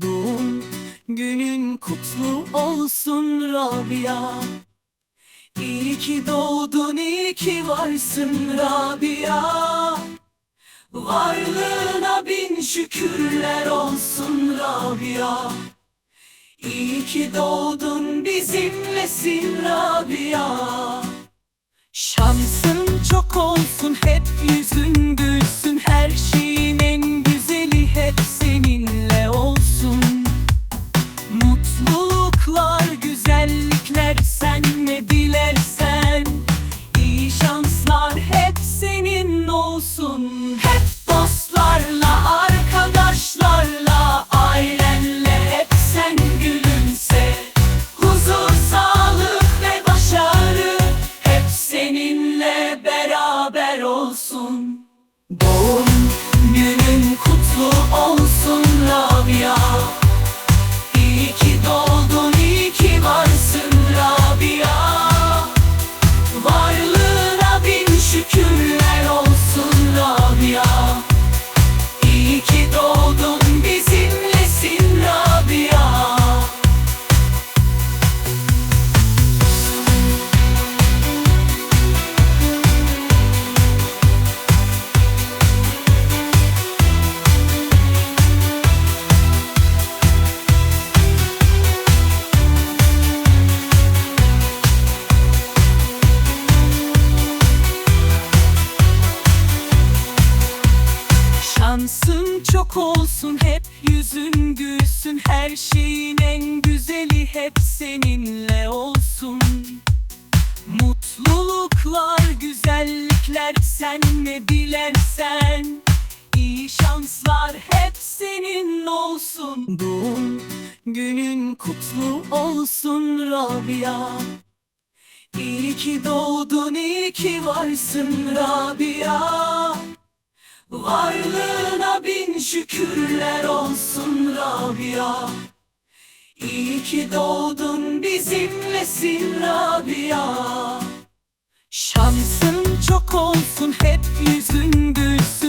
Doğum günün kutlu olsun Rabia. İyi ki doğdun, iyi ki varsın Rabia. Varlığına bin şükürler olsun Rabia. İyi ki doğdun bizimlesin Rabia. Şansın çok olsun hep yüzün gülsün gülsün Her şeyin en güzeli hep seninle olsun. Mutluluklar, güzellikler sen ne dilersen. İyi şanslar hep senin olsun. Doğum günün kutlu olsun Rabia. İyi ki doğdun, iyi ki varsın Rabia Varlığına bin şükürler olsun Rabia. İyi ki doğdun bizimlesin Rabia. Şansın çok olsun hep yüzün gülsün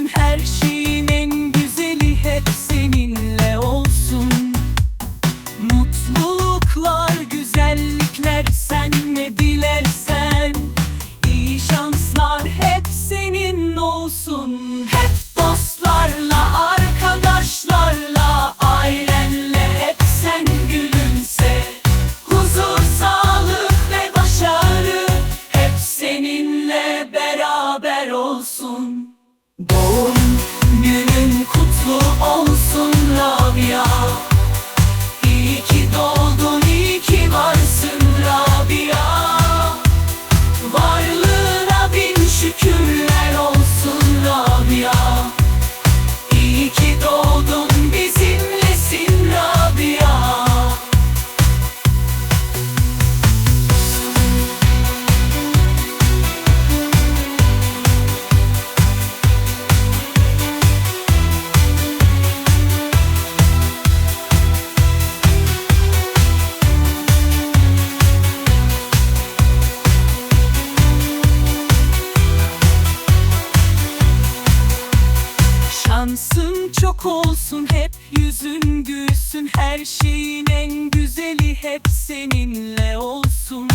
gülsün Her şeyin en güzeli hep seninle olsun.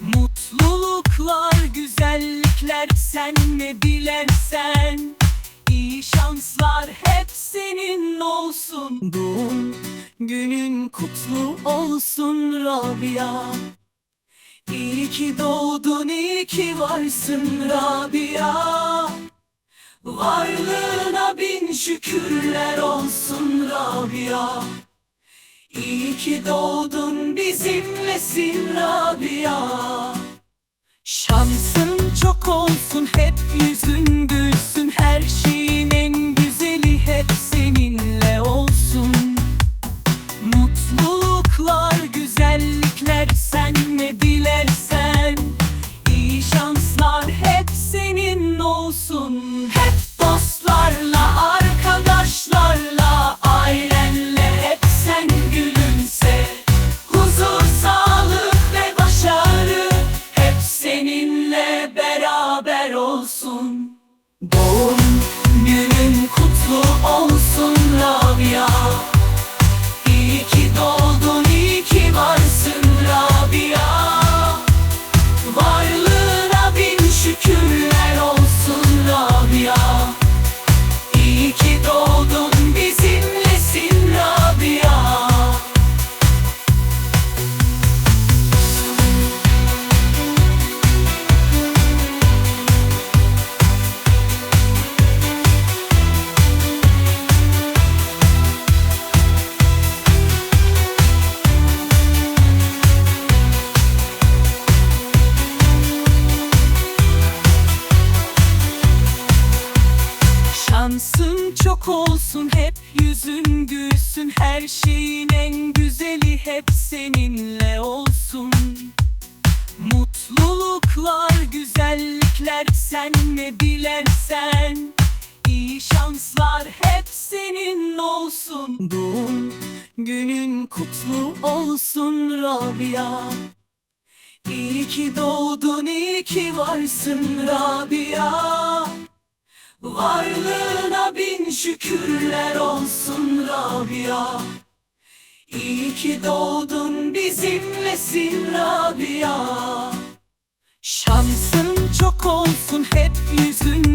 Mutluluklar, güzellikler sen ne dilersen? İyi şanslar hep senin olsun. Doğum günün kutlu olsun Rabia. İyi ki doğdun, iyi ki varsın Rabia Varlığına bin şükürler olsun Rabia. İyi ki doğdun bizimlesin Rabia? Şansın çok olsun hep yüzün gülsün her şeyin en güzeli hep seninle olsun. Mutluluklar, güzellikler sen ne dilersen İyi şanslar hep senin olsun. Doğum günün kutlu olsun Rabia. İyi ki doğdun, iyi ki varsın Rabia Varlığına bin şükürler olsun Rabia. İyi ki doğdun bizimlesin Rabia. Şansın çok olsun hep yüzün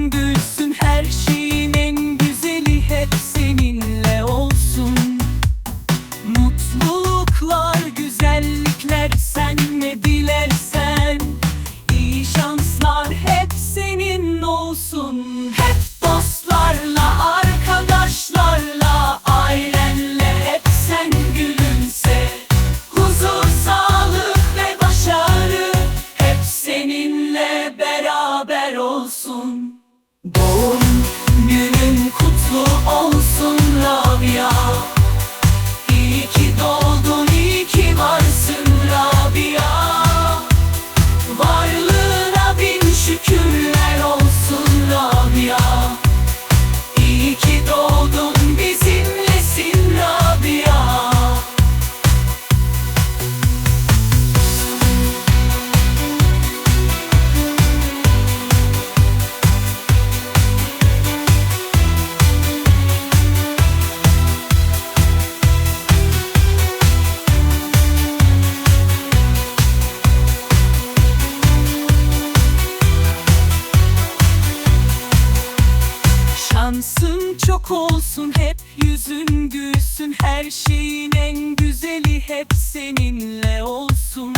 yüzün gülsün Her şeyin en güzeli hep seninle olsun.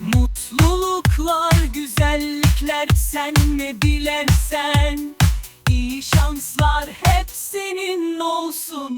Mutluluklar, güzellikler sen ne dilersen İyi şanslar hep senin olsun